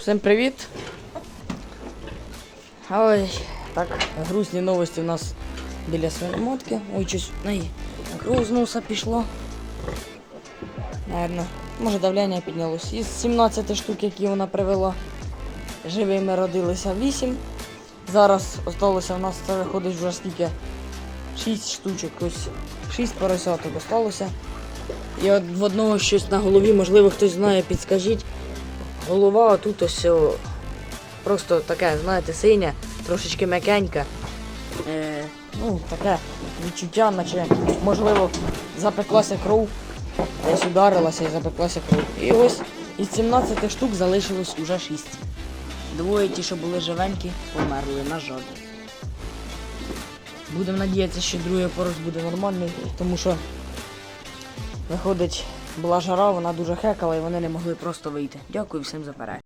Всім привіт. Ой, так, грустні новості у нас біля свиномотки. Ой, щось носа пішло. Наверно, може давлення піднялось. Із 17 штук, які вона привела, живими родилися 8. Зараз осталося в нас це виходить вже скільки 6 штучок, ось 6 поросяток осталося. І от в одного щось на голові, можливо, хтось знає, підскажіть. Голова тут ось просто таке, знаєте, синя, трошечки м'якенька. Е, ну, таке відчуття, наче можливо запеклася кров, десь ударилася і запеклася кров. І ось із 17 штук залишилось уже 6. Двоє ті, що були живенькі, померли, на жаль. Будемо надіятися, що другий порос буде нормальний, тому що виходить, була жара, вона дуже хекала і вони не могли просто вийти. Дякую всім за перегляд.